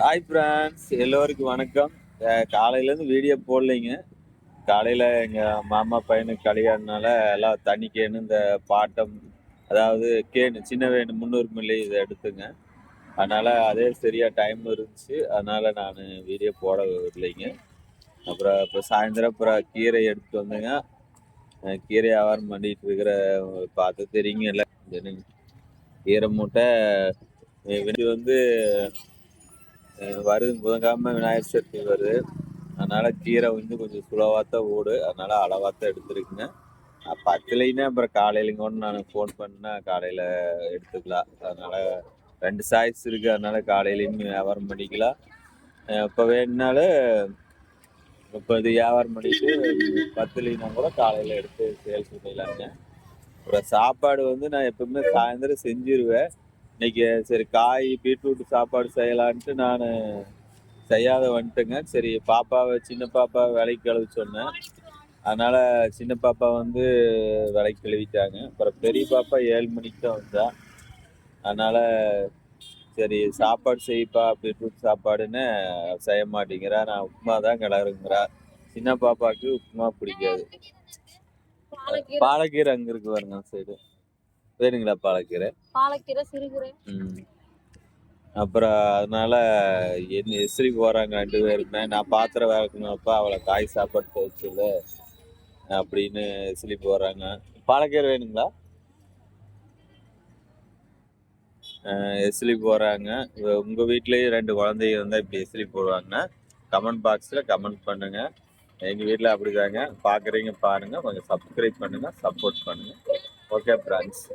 Hi friends எல்லோருக்கும் வணக்கம். காலையிலேருந்து வீடியோ போடலைங்க. காலையில் எங்கள் மாமா பையனுக்கு கல்யாணனால எல்லாம் தண்ணி கேனு இந்த பாட்டம் அதாவது கேனு சின்ன வேணு முந்நூறு மில்லி இதை எடுத்துங்க. அதனால் அதே சரியாக டைம் இருந்துச்சு. அதனால் நான் வீடியோ போட இல்லைங்க அப்புறம் இப்போ சாயந்தரம் அப்புறம் கீரை எடுத்துகிட்டு வந்தேங்க. கீரை வியாபாரம் பண்ணிட்டு இருக்கிற பார்த்து தெரியுங்க. இல்லை கீரை மூட்டை இது வந்து வருது. புதன்கிழமை விநாயகர் சதுர்த்தி வருது. அதனால கீரை வந்து கொஞ்சம் சுலவாக தான் ஓடு. அதனால அளவாக தான் எடுத்துருக்குங்க பத்துலைன்னா அப்புறம் காலையிலங்க ஒன்று நான் ஃபோன் பண்ணா காலையில் எடுத்துக்கலாம். அதனால ரெண்டு சாய்ஸ் இருக்கு. அதனால காலையிலையும் வியாபாரம் பண்ணிக்கலாம். இப்போ வேணுனாலும் இப்போ இது வியாபாரம் பண்ணிட்டு பத்துலைனா கூட காலையில் எடுத்து சேல்ஸ் பண்ணிடலாங்க. அப்புறம் சாப்பாடு வந்து நான் எப்பவுமே சாயந்தரம் செஞ்சிருவேன். இன்னைக்கு சரி காய் பீட்ரூட் சாப்பாடு செய்யலான்ட்டு நான் செய்யாத வந்துட்டேங்க. சரி பாப்பாவை சின்ன பாப்பா வேலைக்கு கழுவி சொன்னேன். அதனால சின்ன பாப்பா வந்து வேலைக்கு கழுவிட்டாங்க அப்புறம் பெரிய பாப்பா ஏழு மணிக்கு தான் வந்தா. அதனால சரி சாப்பாடு செய்ப்பா பீட்ரூட் சாப்பாடுன்னு செய்ய மாட்டேங்கிறா. நான் உப்புமா தான் கிளறுங்கிறா. சின்ன பாப்பாவுக்கு உப்புமா பிடிக்காது. பாலக்கீரை அங்கே இருக்கு பாருங்க சைடு வேணுங்களா பாலக்கீரை? பாலக்கீரை சிறுகீரை. ம். அப்புறம் அதனால என்ன எஸ்ரி போறாங்க ரெண்டு பேருமே. நான் பாத்திரம் விளக்கணும்ப்பா அவளை காய் சாப்பாடு வச்சுல அப்படின்னு எஸ்லி போறாங்க பாலக்கீரை வேணுங்களா? எஸ்லி போறாங்க இவ- உங்க வீட்லயும் ரெண்டு குழந்தைங்க இருந்தா இப்படி எஸ்லி போடுவாங்க. கமெண்ட் பாக்ஸ்ல கமெண்ட் பண்ணுங்க. எங்க வீட்ல அப்படிதாங்க. பாக்குறீங்க பாருங்க. கொஞ்சம் சப்ஸ்கிரைப் பண்ணுங்க சப்போர்ட் பண்ணுங்க. Okay friends